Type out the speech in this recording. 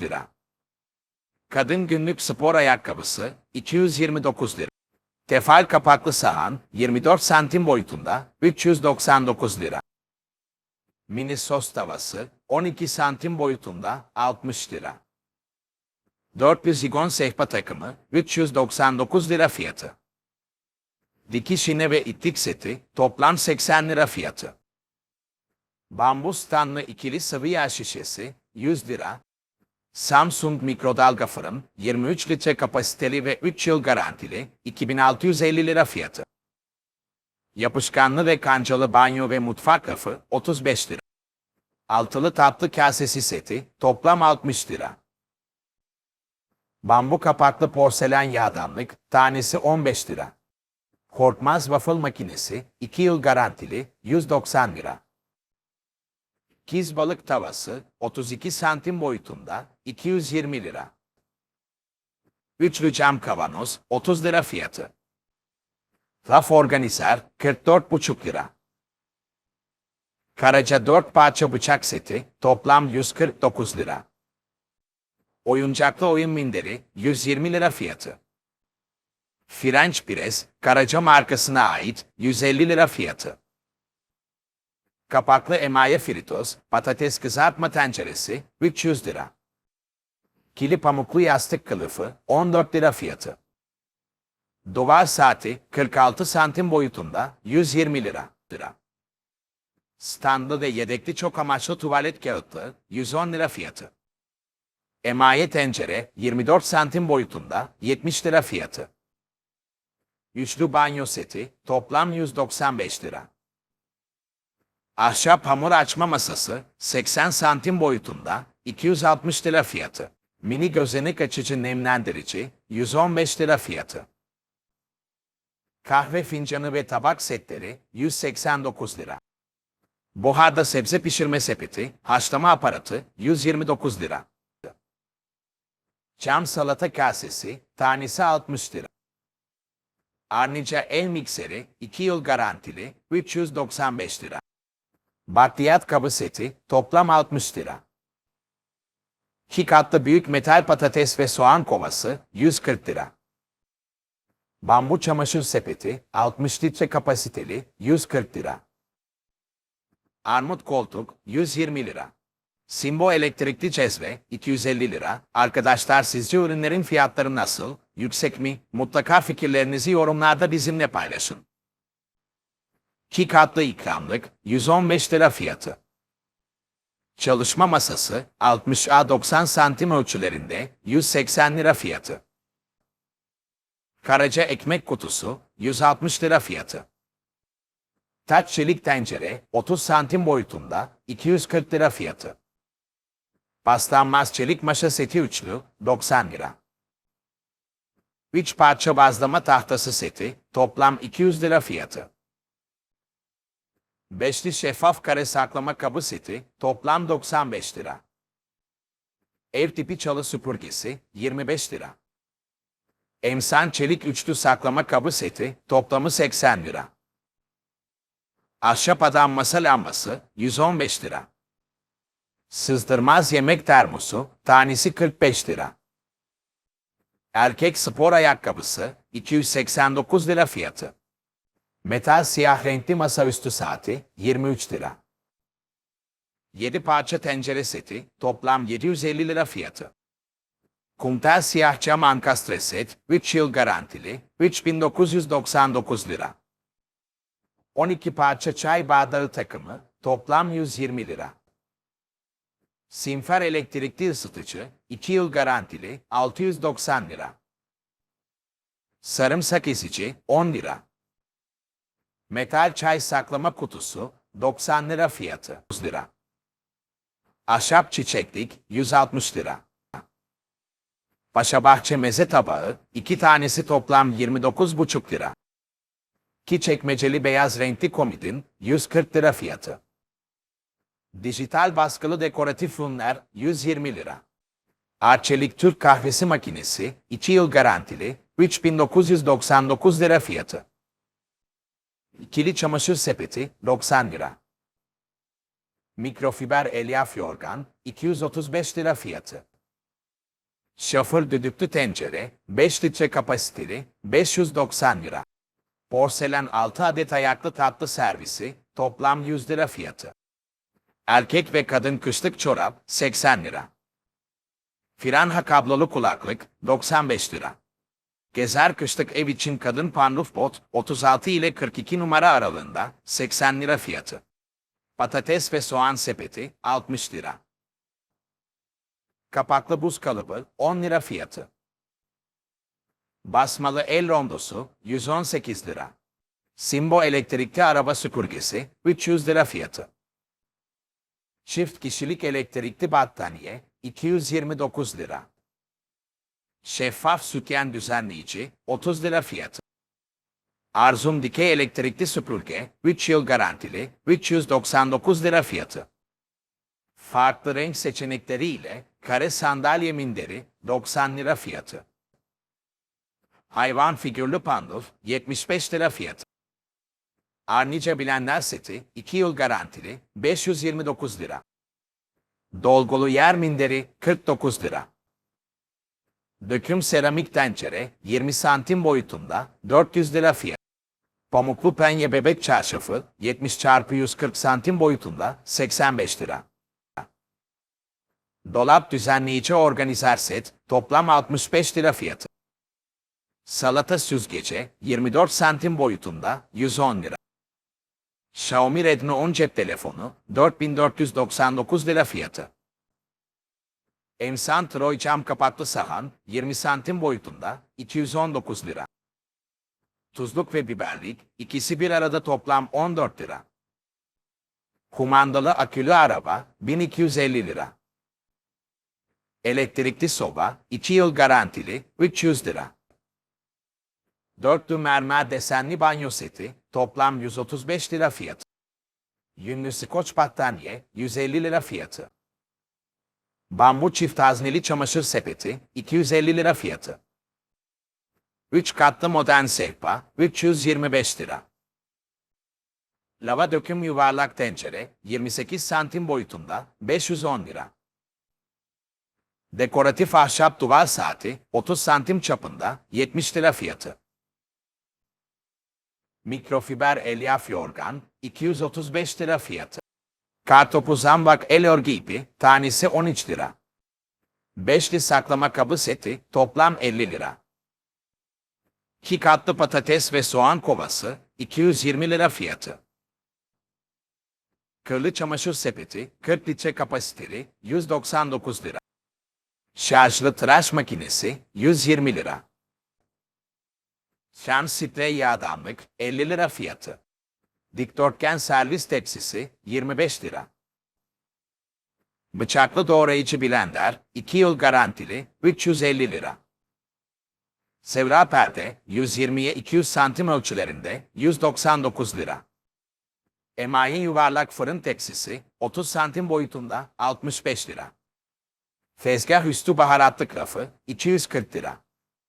lira. Kadın günlük spor ayakkabısı 229 lira. Tefal kapaklı sahan 24 santim boyutunda 399 lira. Mini sos tavası 12 santim boyutunda 60 lira. 400 zigon sehpa takımı 399 lira fiyatı. Dikiş iğne ve itlik seti toplam 80 lira fiyatı. Bambu standlı ikili sıvı yağ şişesi 100 lira. Samsung mikrodalga fırın 23 litre kapasiteli ve 3 yıl garantili 2650 lira fiyatı. Yapışkanlı ve kancalı banyo ve mutfak rafı 35 lira. Altılı tatlı kasesi seti toplam 60 lira. Bambu kapaklı porselen yağdanlık tanesi 15 lira. Korkmaz waffle makinesi 2 yıl garantili 190 lira. Kiz balık tavası 32 santim boyutunda 220 lira. Üçlü cam kavanoz 30 lira fiyatı. Raf organizer 44,5 lira. Karaca 4 parça bıçak seti toplam 149 lira. Oyuncaklı oyun minderi 120 lira fiyatı. French Press Karaca markasına ait 150 lira fiyatı. Kapaklı emaye fritöz, patates kızartma tenceresi 300 lira. Kili pamuklu yastık kılıfı 14 lira fiyatı. Duvar saati 46 santim boyutunda 120 lira. lira. Standlı ve yedekli çok amaçlı tuvalet kağıtlı 110 lira fiyatı. Emaye tencere 24 santim boyutunda 70 lira fiyatı. Üçlü banyo seti toplam 195 lira. Ahşap hamur açma masası 80 santim boyutunda 260 lira fiyatı. Mini gözenek açıcı nemlendirici 115 lira fiyatı. Kahve fincanı ve tabak setleri 189 lira. Buharda sebze pişirme sepeti, haşlama aparatı 129 lira. Cam salata kasesi tanesi 60 lira. Arnica el mikseri 2 yıl garantili 395 lira. Bakliyat kabı seti toplam 60 lira. İki katlı büyük metal patates ve soğan kovası 140 lira. Bambu çamaşır sepeti 60 litre kapasiteli 140 lira. Armut koltuk 120 lira. Simbo elektrikli cezve 250 lira. Arkadaşlar sizce ürünlerin fiyatları nasıl? Yüksek mi? Mutlaka fikirlerinizi yorumlarda bizimle paylaşın. 2 katlı ikramlık 115 lira fiyatı. Çalışma masası 60 90 santim ölçülerinde 180 lira fiyatı. Karaca ekmek kutusu 160 lira fiyatı. Taç çelik tencere 30 santim boyutunda 240 lira fiyatı. Paslanmaz çelik maşa seti üçlü 90 lira. 3 parça bazlama tahtası seti toplam 200 lira fiyatı. Beşli şeffaf kare saklama kabı seti toplam 95 lira. Ev tipi çalı süpürgesi 25 lira. Emsan çelik üçlü saklama kabı seti toplamı 80 lira. Ahşap adam masa lambası 115 lira. Sızdırmaz yemek termosu tanesi 45 lira. Erkek spor ayakkabısı 289 lira fiyatı. Metal siyah renkli masaüstü saati 23 lira. 7 parça tencere seti toplam 750 lira fiyatı. Kumtel siyah cam ankastre set 3 yıl garantili 3999 lira. 12 parça çay bardağı takımı toplam 120 lira. Simfer elektrikli ısıtıcı 2 yıl garantili 690 lira. Sarımsak ezici 10 lira. Metal çay saklama kutusu 90 lira fiyatı 100 lira. Ahşap çiçeklik 160 lira. Paşabahçe meze tabağı 2 tanesi toplam 29,5 lira. Ki çekmeceli beyaz renkli komodin 140 lira fiyatı. Dijital baskılı dekoratif ürünler 120 lira. Arçelik Türk kahvesi makinesi 2 yıl garantili 3999 lira fiyatı. İkili çamaşır sepeti 90 lira. Mikrofiber elyaf yorgan 235 lira fiyatı. Şoför düdüklü tencere, 5 litre kapasiteli, 590 lira. Porselen 6 adet ayaklı tatlı servisi, toplam 100 lira fiyatı. Erkek ve kadın kışlık çorap, 80 lira. Firanha kablolu kulaklık, 95 lira. Gezer kışlık ev için kadın panruf bot, 36 ile 42 numara aralığında, 80 lira fiyatı. Patates ve soğan sepeti, 60 lira. Kapaklı buz kalıbı, 10 lira fiyatı. Basmalı el rondosu, 118 lira. Simbo elektrikli araba süpürgesi, 300 lira fiyatı. Çift kişilik elektrikli battaniye, 229 lira. Şeffaf sütyen düzenleyici, 30 lira fiyatı. Arzum dikey elektrikli süpürge, 3 yıl garantili, 399 lira fiyatı. Farklı renk seçenekleriyle kare sandalye minderi, 90 lira fiyatı. Hayvan figürlü panduf, 75 lira fiyatı. Arnica bilenler seti, 2 yıl garantili, 529 lira. Dolgulu yer minderi, 49 lira. Döküm seramik tencere, 20 santim boyutunda, 400 lira fiyat. Pamuklu penye bebek çarşafı, 70 çarpı 140 santim boyutunda, 85 lira. Dolap düzenleyici organizer set, toplam 65 lira fiyatı. Salata süzgeci, 24 santim boyutunda, 110 lira. Xiaomi Redmi 10 cep telefonu, 4499 lira fiyatı. Emsan Troy cam kapaklı sahan, 20 santim boyutunda, 219 lira. Tuzluk ve biberlik, ikisi bir arada toplam 14 lira. Kumandalı akülü araba, 1250 lira. Elektrikli soba, 2 yıl garantili, 300 lira. Dörtlü mermer desenli banyo seti, toplam 135 lira fiyatı. Yünlü skoç battaniye, 150 lira fiyatı. Bambu çift hazneli çamaşır sepeti, 250 lira fiyatı. 3 katlı modern sehpa, 325 lira. Lava döküm yuvarlak tencere, 28 santim boyutunda, 510 lira. Dekoratif ahşap duvar saati, 30 santim çapında, 70 lira fiyatı. Mikrofiber elyaf yorgan, 235 lira fiyatı. Kartopu zambak el örgü ipi, tanesi 13 lira. Beşli saklama kabı seti, toplam 50 lira. 2 katlı patates ve soğan kovası, 220 lira fiyatı. Kırlı çamaşır sepeti, 40 litre kapasiteli, 199 lira. Şarjlı tıraş makinesi, 120 lira. Şans sprey yağdanlık, 50 lira fiyatı. Dikdörtgen servis tepsisi, 25 lira. Bıçaklı doğrayıcı blender, 2 yıl garantili, 350 lira. Sevra perde, 120'ye 200 santim ölçülerinde, 199 lira. Emayi yuvarlak fırın tepsisi, 30 santim boyutunda, 65 lira. Tezgah üstü baharatlık rafı, 240 lira.